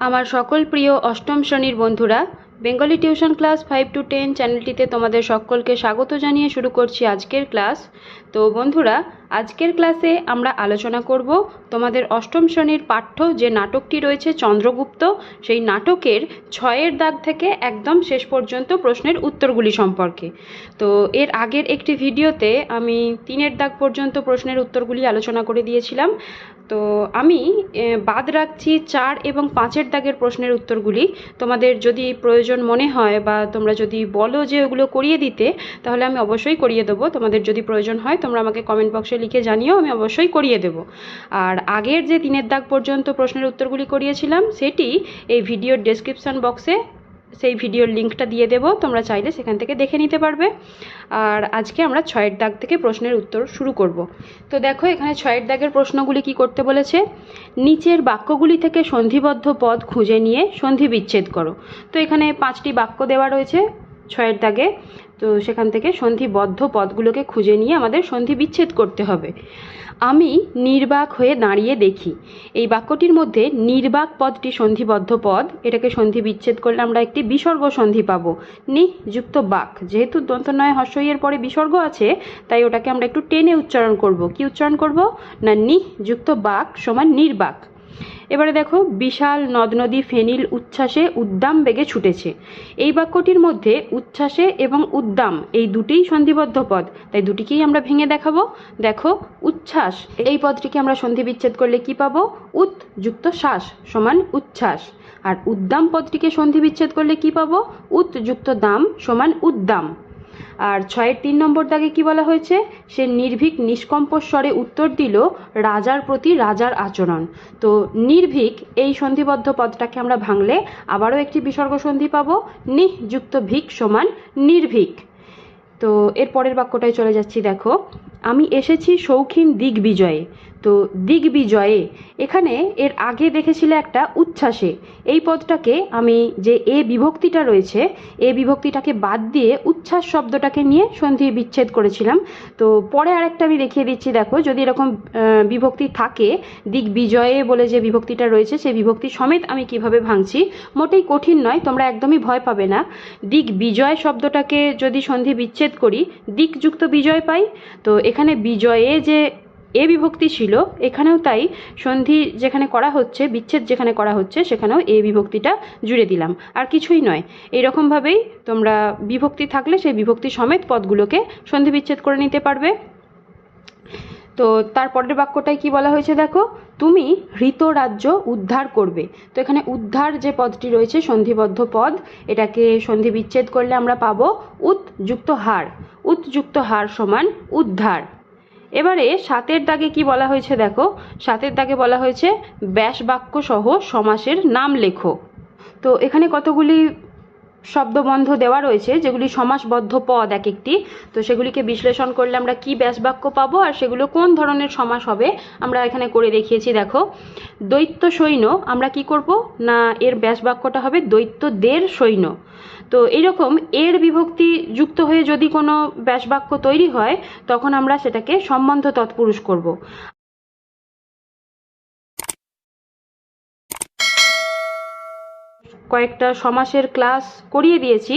আমার সকল প্রিয় অষ্টম শ্রেণির বন্ধুরা Bengali tuition class five to ten চ্যানেলটিতে তোমাদের সকলকে স্বাগত জানিয়ে শুরু করছি আজকের ক্লাস। তো বন্ধুরা, আজকের ক্লাসে আমরা আলোচনা করব তোমাদের অষ্টম শ্রেণির পাঠ্য যে নাটকটি রয়েছে চন্দ্রগুপ্ত, সেই নাটকের ছয়ের দাগ থেকে একদম শেষ পর্যন্ত প্রশ্নের উত্তরগুলি সম্পর্কে। তো এর আগের একটি ভিডিওতে আমি তিনের দাগ পর্যন্ত প্রশ্নের উত্তরগুলি আলোচনা করে দিয়েছিলাম। তো আমি বাদ রাখছি চার এবং পাঁচের দাগের প্রশ্নের উত্তরগুলি। তোমাদের যদি প্রয়োজন মনে হয় বা তোমরা যদি বলো যে ওগুলো করিয়ে দিতে, তাহলে আমি অবশ্যই করিয়ে দেবো। তোমাদের যদি প্রয়োজন হয়, তোমরা আমাকে কমেন্ট বক্সে লিখে জানিও, আমি অবশ্যই করিয়ে দেবো। আর আগের যে দিনের দাগ পর্যন্ত প্রশ্নের উত্তরগুলি করিয়েছিলাম, সেটি এই ভিডিওর ডেসক্রিপশান বক্সে সেই ভিডিওর লিঙ্কটা দিয়ে দেবো, তোমরা চাইলে সেখান থেকে দেখে নিতে পারবে। আর আজকে আমরা ছয়ের দাগ থেকে প্রশ্নের উত্তর শুরু করব। তো দেখো, এখানে ছয়ের দাগের প্রশ্নগুলি কি করতে বলেছে? নিচের বাক্যগুলি থেকে সন্ধিবদ্ধ পদ খুঁজে নিয়ে সন্ধি বিচ্ছেদ করো। তো এখানে পাঁচটি বাক্য দেওয়া রয়েছে ছয়ের দাগে। তো সেখান থেকে সন্ধিবদ্ধ পদগুলোকে খুঁজে নিয়ে আমাদের সন্ধি বিচ্ছেদ করতে হবে। আমি নির্বাক হয়ে দাঁড়িয়ে দেখি। এই বাক্যটির মধ্যে নির্বাক পদটি সন্ধিবদ্ধ পদ, এটাকে সন্ধি বিচ্ছেদ করলে আমরা একটি বিসর্গ সন্ধি পাব। নি যুক্ত বাক, যেহেতু দন্তনয় হর্ষইয়ের পরে বিসর্গ আছে, তাই ওটাকে আমরা একটু টেনে উচ্চারণ করব। কি উচ্চারণ করব? না, নি যুক্ত বাক সমান নির্বাক। এবারে দেখো, বিশাল নদ নদী ফেনিল উচ্ছ্বাসে উদ্দাম বেগে ছুটেছে। এই বাক্যটির মধ্যে উচ্ছ্বাসে এবং উদ্দাম এই দুটিই সন্ধিবদ্ধ পদ। তাই দুটিকেই আমরা ভেঙে দেখাবো। দেখো, উচ্ছ্বাস। এই পদটিকে আমরা সন্ধি বিচ্ছেদ করলে কি পাবো? উত যুক্ত শ্বাস সমান উচ্ছ্বাস। আর উদ্দাম পদটিকে সন্ধি বিচ্ছেদ করলে কি পাবো? উত যুক্ত দাম সমান উদ্দাম। আর ছয়ের তিন নম্বর দাগে কি বলা হয়েছে? সে নির্ভীক নিষ্কম্প স্বরে উত্তর দিল, রাজার প্রতি রাজার আচরণ। তো নির্ভীক, এই সন্ধিবদ্ধ পদটাকে আমরা ভাঙলে আবারও একটি বিসর্গ সন্ধি পাবো। নিহ যুক্ত ভিক সমান নির্ভীক। তো এর পরের বাক্যটায় চলে যাচ্ছি, দেখো। আমি এসেছি শৌখিন দিগ্বিজয়ে। তো দিগ্বিজয়ে এখানে এর আগে দেখেছিলে একটা উচ্ছ্বাসে। এই পদটাকে আমি যে এ বিভক্তিটা রয়েছে, এ বিভক্তিটাকে বাদ দিয়ে উচ্ছ্বাস শব্দটাকে নিয়ে সন্ধি বিচ্ছেদ করেছিলাম। তো পরে আরেকটা আমি দেখিয়ে দিচ্ছি, দেখো, যদি এরকম বিভক্তি থাকে, দিগ্বিজয়ে বলে যে বিভক্তিটা রয়েছে, সেই বিভক্তি সমেত আমি কীভাবে ভাঙছি, মোটেই কঠিন নয়, তোমরা একদমই ভয় পাবে না। দিক বিজয় শব্দটাকে যদি সন্ধি বিচ্ছেদ করি, দিকযুক্ত বিজয় পাই। তো এখানে বিজয়ে যে এ বিভক্তি ছিল। এখানেও তাই সন্ধি যেখানে করা হচ্ছে, বিচ্ছেদ যেখানে করা হচ্ছে, সেখানেও এ বিভক্তিটা জুড়ে দিলাম। আর কিছুই নয়। এইরকমভাবেই তোমরা বিভক্তি থাকলে সেই বিভক্তি সমেত পদগুলোকে সন্ধি বিচ্ছেদ করে নিতে পারবে। তো তার পরের বাক্যটায় কি বলা হয়েছে দেখো? তুমি হৃত রাজ্য উদ্ধার করবে। তো এখানে উদ্ধার যে পদটি রয়েছে, সন্ধিবদ্ধ পদ, এটাকে সন্ধি বিচ্ছেদ করলে আমরা পাবো উত যুক্ত হার। উত যুক্ত হার সমান উদ্ধার। এবারে সাতের দাগে কি বলা হয়েছে দেখো? সাতের দাগে বলা হয়েছে, ব্যাস বাক্য সহ সমাসের নাম লেখো। তো এখানে কতগুলি শব্দবন্ধ দেওয়া রয়েছে, যেগুলি সমাসবদ্ধ পদ এক একটি তো সেগুলিকে বিশ্লেষণ করলে আমরা কি ব্যাস বাক্য পাবো আর সেগুলো কোন ধরনের সমাস হবে আমরা এখানে করে দেখিয়েছি, দেখো। দৈত্য সৈন্য, আমরা কি করব? না, এর ব্যাস বাক্যটা হবে দৈত্যদের সৈন্য। তো এইরকম এর বিভক্তি যুক্ত হয়ে যদি কোনো ব্যাসবাক্য তৈরি হয়, তখন আমরা সেটাকে সম্বন্ধ তৎপুরুষ করব। কয়েকটা সমাসের ক্লাস করিয়ে দিয়েছি।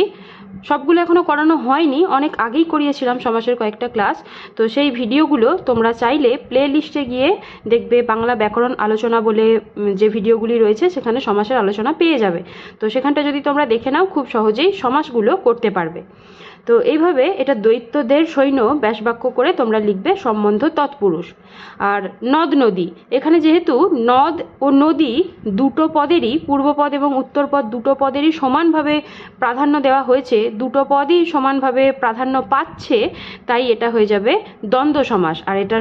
সবগুলো এখনও করানো হয়নি। অনেক আগেই করিয়েছিলাম সমাসের কয়েকটা ক্লাস। তো সেই ভিডিওগুলো তোমরা চাইলে প্লে লিস্টে গিয়ে দেখবে বাংলা ব্যাকরণ আলোচনা বলে যে ভিডিওগুলি রয়েছে, সেখানে সমাসের আলোচনা পেয়ে যাবে। তো সেখানটা যদি তোমরা দেখে নাও, খুব সহজেই সমাসগুলো করতে পারবে। তো এইভাবে এটা দৈত্যদের সৈন্য ব্যাসবাক্য করে তোমরা লিখবে সম্বন্ধ তৎপুরুষ। আর নদ নদী, এখানে যেহেতু নদ ও নদী দুটো পদেরই পূর্বপদ এবং উত্তরপদ দুটো পদেরই সমানভাবে প্রাধান্য দেওয়া হয়েছে, দুটো পদই সমানভাবে প্রাধান্য পাচ্ছে, তাই এটা হয়ে যাবে দ্বন্দ্ব সমাস। আর এটা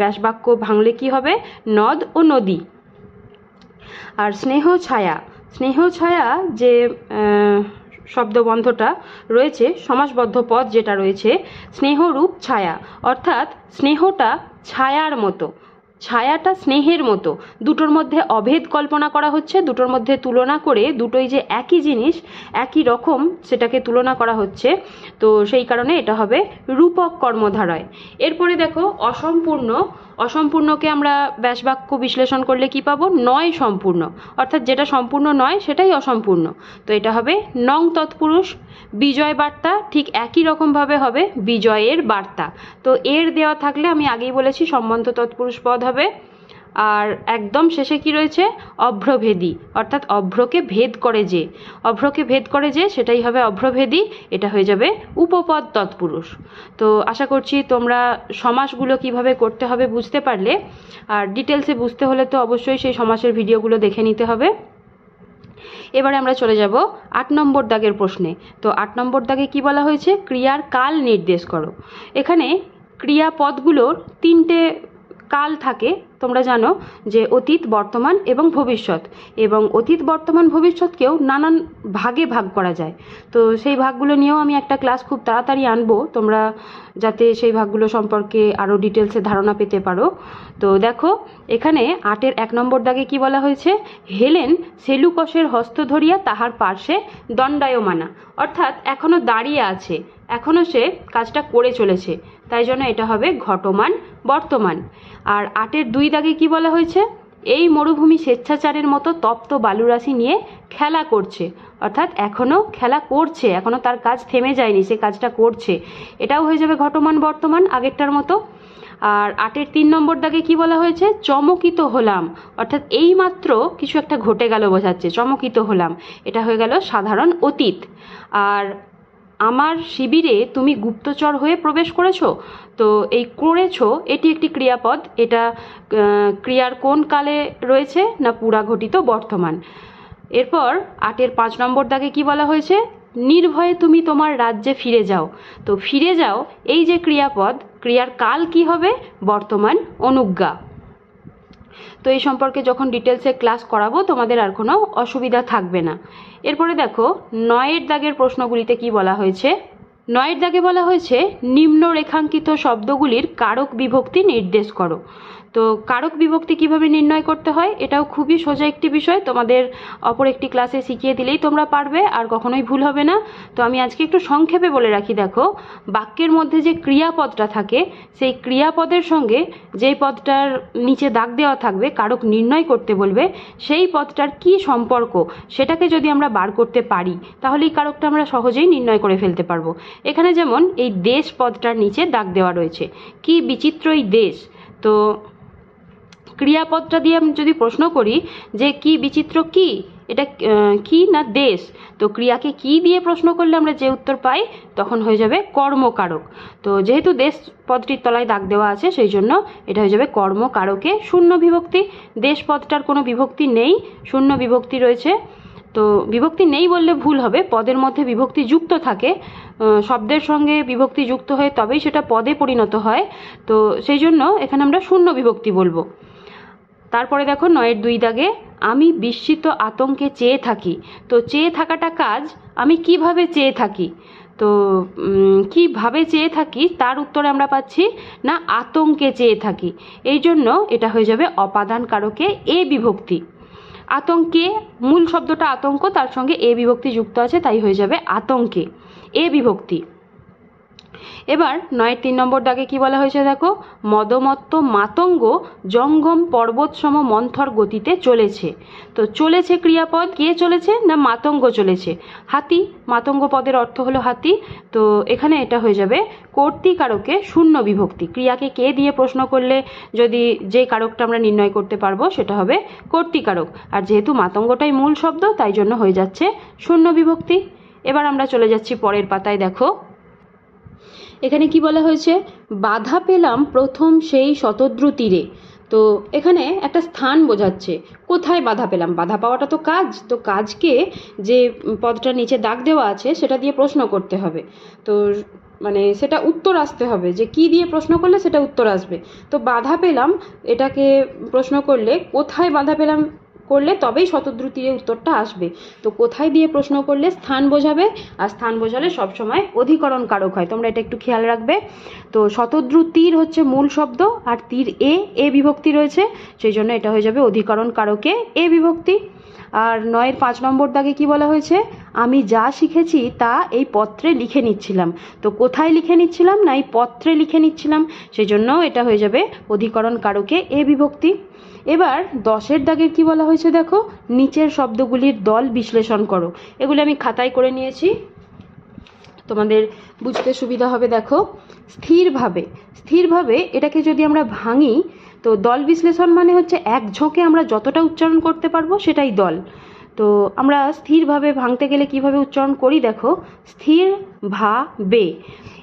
ব্যাসবাক্য ভাঙলে কি হবে? নদ ও নদী। আর স্নেহ ছায়া স্নেহ ছায়া যে শব্দবন্ধটা রয়েছে, সমাসবদ্ধ পদ যেটা রয়েছে, স্নেহরূপ ছায়া। অর্থাৎ স্নেহটা ছায়ার মতো, ছায়াটা স্নেহের মতো। দুটোর মধ্যে অভেদ কল্পনা করা হচ্ছে, দুটোর মধ্যে তুলনা করে দুটোই যে একই জিনিস, একই রকম সেটাকে তুলনা করা হচ্ছে। তো সেই কারণে এটা হবে রূপক কর্মধারয়। এরপরে দেখো, অসম্পূর্ণ অসম্পূর্ণকে আমরা ব্যাসবাক্য বিশ্লেষণ করলে কি পাবো? নয় সম্পূর্ণ। অর্থাৎ যেটা সম্পূর্ণ নয়, সেটাই অসম্পূর্ণ। তো এটা হবে নং তৎপুরুষ, বিজয় বার্তা, ঠিক একই রকমভাবে হবে বিজয়ের বার্তা। তো এর দেওয়া থাকলে আমি আগেই বলেছি, সম্বন্ধ তৎপুরুষ পদ হবে আর একদম শেষে কি রয়েছে? অভ্রভেদী। অর্থাৎ অভ্রকে ভেদ করে যে। অভ্রকে ভেদ করে যে, সেটাই হবে অভ্রভেদী। এটা হয়ে যাবে উপপদ তৎপুরুষ। তো আশা করছি তোমরা সমাসগুলো কীভাবে করতে হবে বুঝতে পারলে। আর ডিটেলসে বুঝতে হলে তো অবশ্যই সেই সমাসের ভিডিওগুলো দেখে নিতে হবে। এবারে আমরা চলে যাব আট নম্বর দাগের প্রশ্নে। তো আট নম্বর দাগে কি বলা হয়েছে? ক্রিয়ার কাল নির্দেশ করো। এখানে ক্রিয়াপদগুলোর তিনটে কাল থাকে। তোমরা জানো যে অতীত, বর্তমান এবং ভবিষ্যৎ, এবং অতীত, বর্তমান, ভবিষ্যৎকেও নানান ভাগে ভাগ করা যায়। তো সেই ভাগগুলো নিয়েও আমি একটা ক্লাস খুব তাড়াতাড়ি আনব। তোমরা যাতে সেই ভাগগুলো সম্পর্কে আরও ডিটেলসে ধারণা পেতে পারো। তো দেখো, এখানে আটের এক নম্বর দাগে কি বলা হয়েছে? হেলেন সেলুকসের হস্ত ধরিয়া তাহার পার্শ্বে দণ্ডায়মানা। অর্থাৎ এখনও দাঁড়িয়ে আছে এখনও সে কাজটা করে চলেছে। তাই জন্য এটা হবে ঘটমান, বর্তমান। আর আটের দুই দাগে কি বলা হয়েছে? এই মরুভূমি স্বেচ্ছাচারের মতো তপ্ত বালুরাশি নিয়ে খেলা করছে। অর্থাৎ এখনও খেলা করছে এখনও তার কাজ থেমে যায়নি, সে কাজটা করছে। এটাও হয়ে যাবে ঘটমান বর্তমান, আগেরটার মতো। আর আটের তিন নম্বর দাগে কি বলা হয়েছে? চমকিত হলাম। অর্থাৎ এইমাত্র কিছু একটা ঘটে গেল বোঝাচ্ছে, চমকিত হলাম। এটা হয়ে গেল সাধারণ অতীত। আর আমার শিবিরে তুমি গুপ্তচর হয়ে প্রবেশ করেছ? তো এই করেছ, এটি একটি ক্রিয়াপদ। এটা ক্রিয়ার কোন কালে রয়েছে না পুরাঘটিত বর্তমান? এরপর আটের পাঁচ নম্বর দাগে কি বলা হয়েছে? নির্ভয়ে তুমি তোমার রাজ্যে ফিরে যাও। তো ফিরে যাও, এই যে ক্রিয়াপদ, ক্রিয়ার কাল কি হবে? বর্তমান অনুজ্ঞা। তো এই সম্পর্কে যখন ডিটেলসে ক্লাস করাবো, তোমাদের আর কোনো অসুবিধা থাকবে না। এরপরে দেখো, নয়ের দাগের প্রশ্নগুলিতে কি বলা হয়েছে? নয়ের দাগে বলা হয়েছে নিম্ন রেখাঙ্কিত শব্দগুলির কারক বিভক্তি নির্দেশ করো। তো কারক বিভক্তি কীভাবে নির্ণয় করতে হয়, এটাও খুবই সোজা একটি বিষয়। তোমাদের অপর একটি ক্লাসে শিখিয়ে দিলেই তোমরা পারবে, আর কখনোই ভুল হবে না। তো আমি আজকে একটু সংক্ষেপে বলে রাখি, দেখো, বাক্যের মধ্যে যে ক্রিয়াপদটা থাকে, সেই ক্রিয়াপদের সঙ্গে যেই পদটার নিচে দাগ দেওয়া থাকবে, কারক নির্ণয় করতে বলবে, সেই পদটার কি সম্পর্ক, সেটাকে যদি আমরা বার করতে পারি, তাহলে এই কারকটা আমরা সহজেই নির্ণয় করে ফেলতে পারব। এখানে যেমন, এই দেশ পদটার নিচে দাগ দেওয়া রয়েছে। কি বিচিত্র এই দেশ! তো ক্রিয়াপদটা দিয়ে আমি যদি প্রশ্ন করি যে কি বিচিত্র কি, এটা কি না দেশ, তো ক্রিয়াকে কি দিয়ে প্রশ্ন করলে আমরা যে উত্তর পাই, তখন হয়ে যাবে কর্মকারক। তো যেহেতু দেশ পদটির তলায় দাগ দেওয়া আছে, সেই জন্য এটা হয়ে যাবে কর্মকারকে শূন্য বিভক্তি। দেশ পদটার কোনো বিভক্তি নেই, শূন্য বিভক্তি রয়েছে। তো বিভক্তি নেই বললে ভুল হবে, পদের মধ্যে বিভক্তি যুক্ত থাকে শব্দের সঙ্গে বিভক্তি যুক্ত হয়ে তবেই সেটা পদে পরিণত হয়। তো সেই জন্য এখানে আমরা শূন্য বিভক্তি বলব। তারপরে দেখো নয়ের দুই দাগে, আমি বিস্মিত আতঙ্কে চেয়ে থাকি। তো চেয়ে থাকাটা কাজ, আমি কীভাবে চেয়ে থাকি? তো কীভাবে চেয়ে থাকি তার উত্তরে আমরা পাচ্ছি, না আতঙ্কে চেয়ে থাকি। এই জন্য এটা হয়ে যাবে অপাদান কারকে এ বিভক্তি। আতঙ্কে, মূল শব্দটা আতঙ্ক, তার সঙ্গে এ বিভক্তি যুক্ত আছে, তাই হয়ে যাবে আতঙ্কে। এ বিভক্তি। এবার নয়ের তিন নম্বর দাগে কি বলা হয়েছে দেখো? মদমত্ত মাতঙ্গ জঙ্গম পর্বত সম মন্থর গতিতে চলেছে। তো চলেছে ক্রিয়াপদ কে চলেছে না মাতঙ্গ চলেছে? হাতি। মাতঙ্গ পদের অর্থ হলো হাতি। তো এখানে এটা হয়ে যাবে কর্তিকারকে শূন্য বিভক্তি। ক্রিয়াকে কে দিয়ে প্রশ্ন করলে যদি যে কারকটা আমরা নির্ণয় করতে পারব সেটা হবে কর্তিকারক আর যেহেতু মাতঙ্গটাই মূল শব্দ, তাই জন্য হয়ে যাচ্ছে শূন্য বিভক্তি। এবার আমরা চলে যাচ্ছি পরের পাতায়, দেখো। এখানে কি বলা হয়েছে? বাধা পেলাম প্রথম সেই শতদ্রু তীরে। তো এখানে একটা স্থান বোঝাচ্ছে। কোথায় বাধা পেলাম? বাধা পাওয়াটা তো কাজ। তো কাজকে যে পদটার নিচে দাগ দেওয়া আছে, সেটা দিয়ে প্রশ্ন করতে হবে। তো মানে সেটা উত্তর আসতে হবে যে কি দিয়ে প্রশ্ন করলে সেটা উত্তর আসবে। তো বাধা পেলাম, এটাকে প্রশ্ন করলে কোথায় বাধা পেলাম? করলে তবেই শতদ্রু তীরে উত্তরটা আসবে। তো কোথায় দিয়ে প্রশ্ন করলে স্থান বোঝাবে? আর স্থান বোঝালে সবসময় অধিকরণ কারক হয়। তোমরা এটা একটু খেয়াল রাখবে। তো শতদ্রু তীর হচ্ছে মূল শব্দ আর তীর এ এ বিভক্তি রয়েছে। সেই জন্য এটা হয়ে যাবে অধিকরণ কারকে এ বিভক্তি। আর নয়ের পাঁচ নম্বর দাগে কি বলা হয়েছে? আমি যা শিখেছি তা এই পত্রে লিখে নিচ্ছিলাম। তো কোথায় লিখে নিচ্ছিলাম? না, এই পত্রে লিখে নিচ্ছিলাম। সেই জন্য এটা হয়ে যাবে অধিকরণ কারকে এ বিভক্তি। এবার দশের দাগের কি বলা হয়েছে দেখো? নিচের শব্দগুলির দল বিশ্লেষণ করো। এগুলি আমি খাতায় করে নিয়েছি। তোমাদের বুঝতে সুবিধা হবে দেখো। স্থিরভাবে স্থিরভাবে এটাকে যদি আমরা ভাঙি তো দল বিশ্লেষণ মানে হচ্ছে এক ঝোঁকে আমরা যতটা উচ্চারণ করতে পারব সেটাই দল। তো আমরা স্থিরভাবে ভাঙতে গেলে কীভাবে উচ্চারণ করি দেখো, স্থির ভা বে।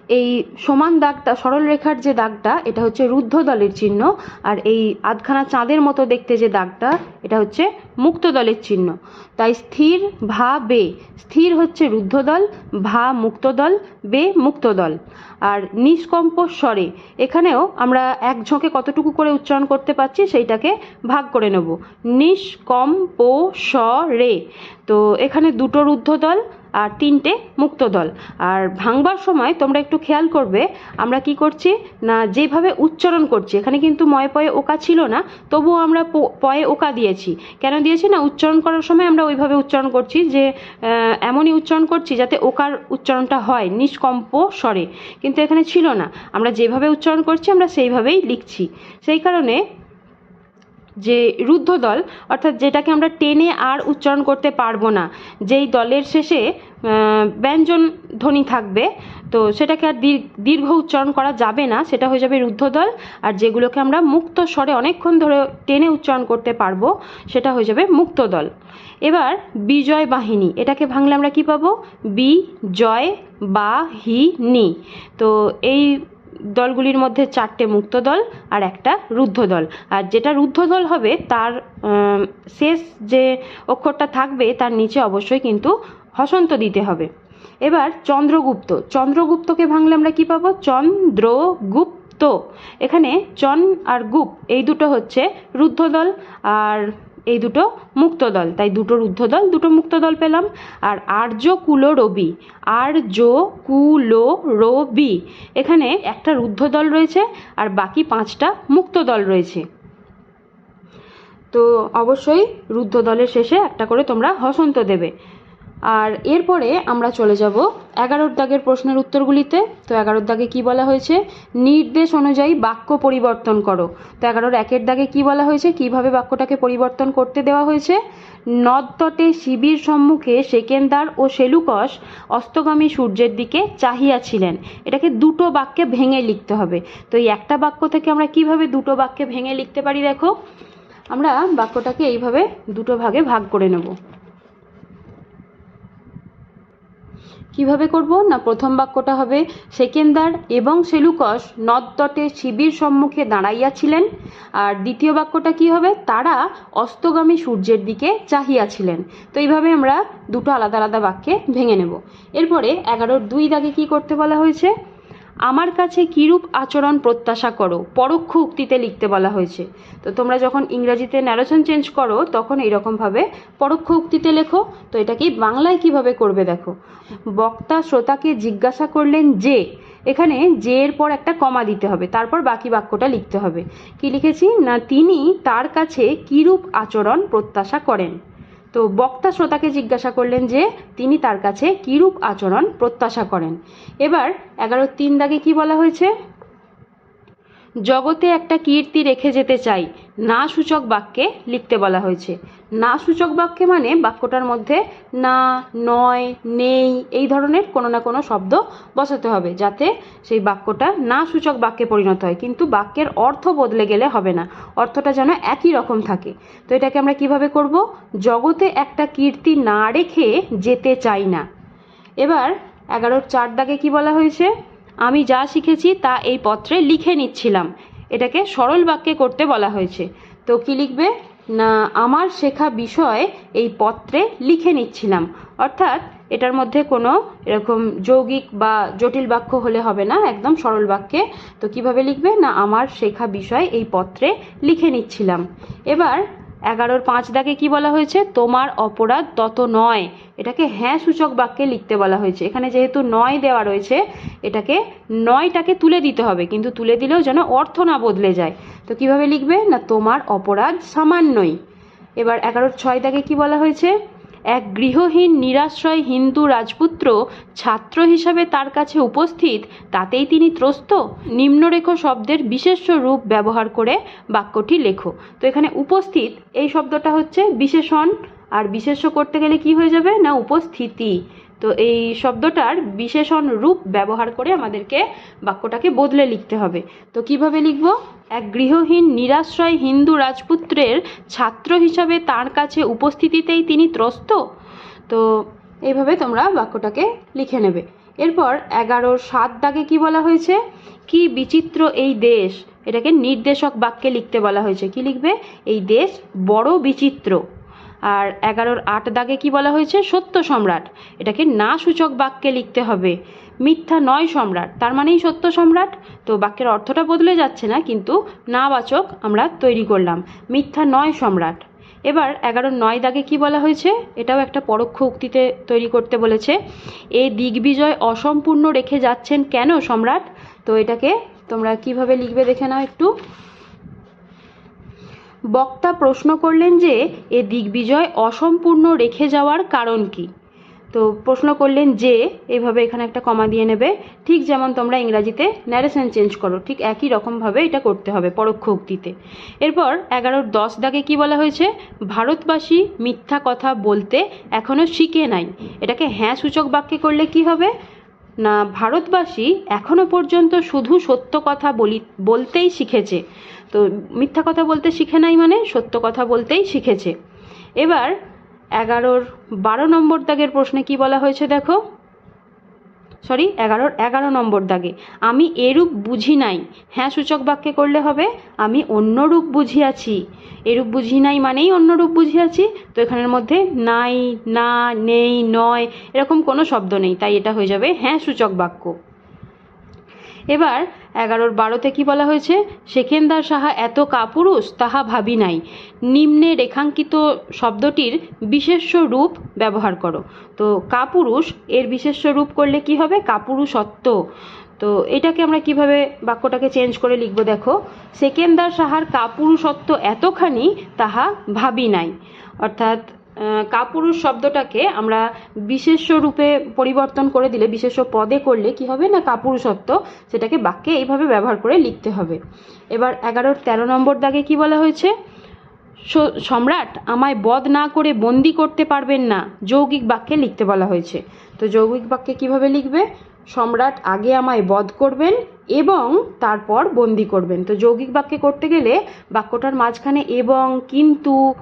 এই সমান দাগটা, সরল রেখার যে দাগটা, এটা হচ্ছে রুদ্ধ দলের চিহ্ন, আর এই আধখানা চাঁদের মতো দেখতে যে দাগটা, এটা হচ্ছে মুক্ত দলের চিহ্ন। তাই স্থির, ভা, বে, স্থির হচ্ছে রুদ্ধ দল ভা মুক্ত দল বে মুক্ত দল আর নিষ্কম্প স্বরে, এখানেও আমরা এক ঝোঁকে কতটুকু করে উচ্চারণ করতে পারছি, সেইটাকে ভাগ করে নেব। নিষ্কম্প স রে তো এখানে দুটো রুদ্ধ দল আর তিনটে মুক্ত দল। আর ভাঙবার সময় তোমরা একটু খেয়াল করবে, আমরা কি করছি? না, যেভাবে উচ্চারণ করছি, এখানে কিন্তু ময় পয়ে ওকা ছিল না, তবুও আমরা পয়ে ওকা দিয়েছি। কেন দিয়েছি? না, উচ্চারণ করার সময় আমরা ওইভাবে উচ্চারণ করছি যে এমনই উচ্চারণ করছি যাতে ওকার উচ্চারণটা হয়, নিষ্কম্প স্বরে। কিন্তু এখানে ছিল না। আমরা যেভাবে উচ্চারণ করছি, আমরা সেইভাবেই লিখছি। সেই কারণে যে রুদ্ধ দল, অর্থাৎ যেটাকে আমরা টেনে আর উচ্চারণ করতে পারব না, যেই দলের শেষে ব্যঞ্জন ধ্বনি থাকবে, তো সেটাকে আর দীর্ঘ উচ্চারণ করা যাবে না, সেটা হয়ে যাবে রুদ্ধ দল, আর যেগুলোকে আমরা মুক্ত স্বরে অনেকক্ষণ ধরে টেনে উচ্চারণ করতে পারব, সেটা হয়ে যাবে মুক্ত দল। এবার বিজয় বাহিনী, এটাকে ভাঙলে আমরা কি পাবো? বি জয় বা হি নি। তো এই দলগুলির মধ্যে চারটে মুক্ত দল আর একটা রুদ্ধ দল। আর যেটা রুদ্ধ দল হবে, তার শেষ যে অক্ষরটা থাকবে, তার নিচে অবশ্যই কিন্তু হসন্ত দিতে হবে। এবার চন্দ্রগুপ্ত। চন্দ্রগুপ্তকে ভাঙলে আমরা কি পাবো? চন্দ্রগুপ্ত। এখানে চন আর গুপ, এই দুটো হচ্ছে রুদ্ধ দল আর এই দুটো মুক্ত দল। তাই দুটোর রুদ্ধ দল, দুটো মুক্ত দল পেলাম। আর আর্য কুলো রবি, আর্য কুলো রবি। এখানে একটা রুদ্ধ দল রয়েছে আর বাকি পাঁচটা মুক্ত দল রয়েছে। তো অবশ্যই রুদ্ধ দলের শেষে একটা করে তোমরা হসন্ত দেবে। আর এরপরে আমরা চলে যাব এগারোর দাগের প্রশ্নের উত্তরগুলিতে। তো এগারোর দাগে কি বলা হয়েছে? নির্দেশ অনুযায়ী বাক্য পরিবর্তন করো। তো এগারোর একের দাগে কি বলা হয়েছে? কীভাবে বাক্যটাকে পরিবর্তন করতে দেওয়া হয়েছে? নদতটে শিবির সম্মুখে সেকেন্দার ও সেলুকস অস্তগামী সূর্যের দিকে চাহিয়াছিলেন। এটাকে দুটো বাক্যে ভেঙে লিখতে হবে। তো এই একটা বাক্য থেকে আমরা কীভাবে দুটো বাক্যে ভেঙে লিখতে পারি দেখো? আমরা বাক্যটাকে এইভাবে দুটো ভাগে ভাগ করে নেব। কীভাবে করব? না, প্রথম বাক্যটা হবে, সেকেন্দার এবং সেলুকস নদতটে শিবির সম্মুখে দাঁড়াইয়াছিলেন। আর দ্বিতীয় বাক্যটা কি হবে? তারা অস্তগামী সূর্যের দিকে চাহিয়াছিলেন। তো এইভাবে আমরা দুটো আলাদা আলাদা বাক্যে ভেঙে নেব। এরপরে এগারোর দুই দাগে কি করতে বলা হয়েছে? আমার কাছে কিরূপ আচরণ প্রত্যাশা করো? পরোক্ষ উক্তিতে লিখতে বলা হয়েছে। তো তোমরা যখন ইংরাজিতে ন্যারেশন চেঞ্জ করো, তখন এইরকমভাবে পরোক্ষ উক্তিতে লেখো। তো এটা কি বাংলায় কীভাবে করবে দেখো? বক্তা শ্রোতাকে জিজ্ঞাসা করলেন যে, এখানে যে এর পর একটা কমা দিতে হবে, তারপর বাকি বাক্যটা লিখতে হবে। কি লিখেছি? না, তিনি তার কাছে কিরূপ আচরণ প্রত্যাশা করেন? তো বক্তা শ্রোতাকে জিজ্ঞাসা করলেন যে, তিনি তার কাছে কিরূপ আচরণ প্রত্যাশা করেন? এবার এগারো তিন দাগে কি বলা হয়েছে? জগতে একটা কীর্তি রেখে যেতে চাই, না সূচক বাক্যে লিখতে বলা হয়েছে। না সূচক বাক্যে মানে বাক্যটার মধ্যে না, নয়, নেই, এই ধরনের কোনো না কোনো শব্দ বসাতে হবে যাতে সেই বাক্যটা না সূচক বাক্যে পরিণত হয়। কিন্তু বাক্যের অর্থ বদলে গেলে হবে না। অর্থটা যেন একই রকম থাকে। তো এটাকে আমরা কীভাবে করব? জগতে একটা কীর্তি না রেখে যেতে চাই না। এবার এগারোর চার দাগে কি বলা হয়েছে? আমি যা শিখেছি তা এই পত্রে লিখে নিচ্ছিলাম। এটাকে সরল বাক্যে করতে বলা হয়েছে। তো কি লিখবে? আমার শেখা বিষয় এই পত্রে লিখে নিচ্ছিলাম। অর্থাৎ এটার মধ্যে কোনো এরকম যৌগিক বা জটিল বাক্য হলে হবে না, একদম সরল বাক্যে। তো কীভাবে লিখবে? না, আমার শেখা বিষয় এই পত্রে লিখে নিচ্ছিলাম। এবার এগারোর পাঁচ দাগে কি বলা হয়েছে? তোমার অপরাধ তত নয়। এটাকে হ্যাঁ সূচক বাক্যে লিখতে বলা হয়েছে। এখানে যেহেতু নয় দেওয়া রয়েছে, এটাকে নয়টাকে তুলে দিতে হবে, কিন্তু তুলে দিলেও যেন অর্থ না বদলে যায়। তো কীভাবে লিখবে? না তোমার অপরাধ সামান্যই। এবার এগারোর ছয় দাগে কি বলা হয়েছে? এক গৃহহীন, নিরাশ্রয় হিন্দু রাজপুত্র ছাত্র হিসাবে তার কাছে উপস্থিত, তাতেই তিনি ত্রস্ত? নিম্নরেখ শব্দের বিশেষ্য রূপ ব্যবহার করে বাক্যটি লেখো। তো এখানে উপস্থিত, এই শব্দটা হচ্ছে বিশেষণ, আর বিশেষ্য করতে গেলে কি হয়ে যাবে? না, উপস্থিতি। তো এই শব্দটার বিশেষণ রূপ ব্যবহার করে আমাদেরকে বাক্যটাকে বদলে লিখতে হবে। তো কীভাবে লিখব? এক গৃহহীন, নিরাশ্রয় হিন্দু রাজপুত্রের ছাত্র হিসাবে তার কাছে উপস্থিতিতেই তিনি ত্রস্ত? তো এইভাবে তোমরা বাক্যটাকে লিখে নেবে। এরপর এগারোর সাত দাগে কি বলা হয়েছে? কি বিচিত্র এই দেশ? এটাকে নির্দেশক বাক্যে লিখতে বলা হয়েছে। কি লিখবে? এই দেশ বড় বিচিত্র। আর এগারোর আট দাগে কি বলা হয়েছে? সত্য সম্রাট। এটাকে না সূচক বাক্যে লিখতে হবে। মিথ্যা নয় সম্রাট। তার মানেই সত্য সম্রাট। তো বাক্যের অর্থটা বদলে যাচ্ছে না, কিন্তু না বাচক আমরা তৈরি করলাম। মিথ্যা নয় সম্রাট। এবার এগারো নয় দাগে কি বলা হয়েছে? এটাও একটা পরোক্ষ উক্তিতে তৈরি করতে বলেছে। এ দিগ্বিজয় অসম্পূর্ণ রেখে যাচ্ছেন কেন সম্রাট? তো এটাকে তোমরা কীভাবে লিখবে দেখে নাও একটু। বক্তা প্রশ্ন করলেন যে, এ দিগ্বিজয় অসম্পূর্ণ রেখে যাওয়ার কারণ কি? তো প্রশ্ন করলেন যে এইভাবে এখানে একটা কমা দিয়ে নেবে। ঠিক যেমন তোমরা ইংরাজিতে ন্যারেশন চেঞ্জ করো, ঠিক একই রকমভাবে এটা করতে হবে পরোক্ষ উক্তিতে। এরপর এগারোর দশ দাগে কি বলা হয়েছে? ভারতবাসী মিথ্যা কথা বলতে এখনও শিখে নাই। এটাকে হ্যাঁ সূচক বাক্যে করলে কি হবে? না ভারতবাসী এখনও পর্যন্ত শুধু সত্য কথা বলি, বলতেই শিখেছে। তো মিথ্যা কথা বলতে শিখে নাই মানে সত্য কথা বলতেই শিখেছে। এবার এগারোর বারো নম্বর দাগের প্রশ্নে কি বলা হয়েছে দেখো? সরি এগারোর এগারো নম্বর দাগে। আমি এরূপ বুঝি নাই। হ্যাঁ সূচক বাক্যে করলে হবে, আমি অন্যরূপ বুঝিয়াছি। এরূপ বুঝি নাই মানেই অন্যরূপ বুঝিয়াছি। তো এখানের মধ্যে নাই, না, নেই, নয়, এরকম কোনো শব্দ নেই। তাই এটা হয়ে যাবে হ্যাঁ সূচক বাক্য। এবার এগারোর বারোতে কি বলা হয়েছে? সেকেন্দার সাহা এত কাপুরুষ, তাহা ভাবি নাই। নিম্নে রেখাঙ্কিত শব্দটির বিশেষ্য রূপ ব্যবহার করো। তো কাপুরুষ, এর বিশেষ্য রূপ করলে কি হবে? কাপুরুষত্ব। তো এটাকে আমরা কীভাবে বাক্যটাকে চেঞ্জ করে লিখব দেখো? সেকেন্দার সাহার কাপুরুষত্ব এতখানি, তাহা ভাবি নাই। অর্থাৎ কাপুরুষ শব্দটাকে আমরা বিশেষ্য রূপে পরিবর্তন করে দিলে, বিশেষ্য পদে করলে কি হবে না কাপুরুষত্ব সেটাকে বাক্যে এইভাবে ব্যবহার করে লিখতে হবে। এবার এগারোর তেরো নম্বর দাগে কি বলা হয়েছে? সম্রাট, আমায় বধ না করে বন্দি করতে পারবেন না। যৌগিক বাক্যে লিখতে বলা হয়েছে। তো যৌগিক বাক্যে কীভাবে লিখবে? সম্রাট, আগে আমায় বধ করবেন এবং তারপর বন্দি করবেন। তো যৌগিক বাক্যে করতে গেলে বাক্যটার মাঝখানে এবং, কিন্তু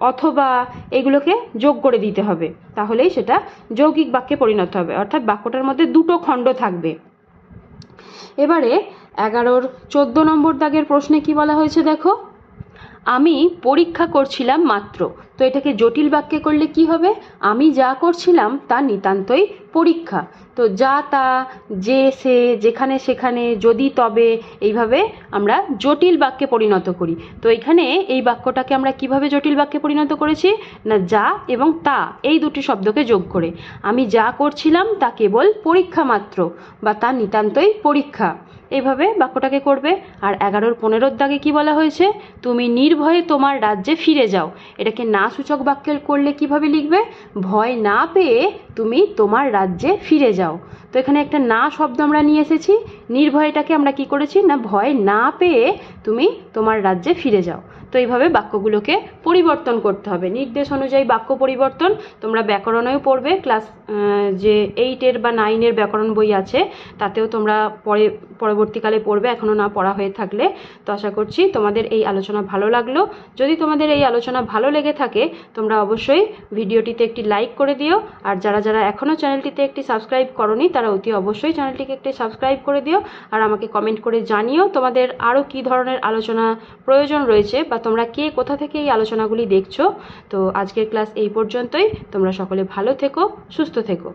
অথবা এগুলোকে যোগ করে দিতে হবে। তাহলেই সেটা যৌগিক বাক্যে পরিণত হবে। অর্থাৎ বাক্যটার মধ্যে দুটো খণ্ড থাকবে। এবারে এগারোর চোদ্দ নম্বর দাগের প্রশ্নে কি বলা হয়েছে দেখো? আমি পরীক্ষা করছিলাম মাত্র। তো এটাকে জটিল বাক্যে করলে কি হবে? আমি যা করছিলাম তা নিতান্তই পরীক্ষা। তো যা, তা, যে, সে, যেখানে, সেখানে, যদি, তবে এইভাবে আমরা জটিল বাক্যে পরিণত করি। তো এখানে এই বাক্যটাকে আমরা কীভাবে জটিল বাক্যে পরিণত করেছি? না, যা এবং তা, এই দুটি শব্দকে যোগ করে। আমি যা করছিলাম তা কেবল পরীক্ষা মাত্র বা তা নিতান্তই পরীক্ষা। এইভাবে বাক্যটাকে করবে। আর এগারোর পনেরোর দাগে কি বলা হয়েছে? তুমি নির্ভয়ে তোমার রাজ্যে ফিরে যাও। এটাকে না সূচক বাক্য করলে কীভাবে লিখবে? ভয় না পেয়ে তুমি তোমার রাজ্যে ফিরে যাও। তো এখানে একটা না শব্দ আমরা নিয়ে এসেছি। নির্ভয়টাকে আমরা কি করেছি? না, ভয় না পেয়ে তুমি তোমার রাজ্যে ফিরে যাও। এইভাবে বাক্যগুলোকে পরিবর্তন করতে হবে। নির্দেশ অনুযায়ী বাক্য পরিবর্তন, তোমরা ব্যাকরণেও পড়বে, ক্লাস যে এইটের বা নাইনের ব্যাকরণ বই আছে, তাতেও তোমরা পরে, পরবর্তীকালে পড়বে এখনও না পড়া হয়ে থাকলে। তো আশা করছি তোমাদের এই আলোচনা ভালো লাগল। যদি তোমাদের এই আলোচনা ভালো লেগে থাকে, তোমরা অবশ্যই ভিডিওটিতে একটি লাইক করে দিও, আর যারা যারা এখনও চ্যানেলটিতে একটি সাবস্ক্রাইব করনি, তারা অতি অবশ্যই চ্যানেলটিকে একটি সাবস্ক্রাইব করে দিও, আর আমাকে কমেন্ট করে জানিও তোমাদের আরও কী ধরনের আলোচনা প্রয়োজন রয়েছে, বা তোমরা কে, কোথা থেকে এই আলোচনাগুলি দেখছ? তো আজকের ক্লাস এই পর্যন্তই। তোমরা সকলে ভালো থেকো, সুস্থ থেকো।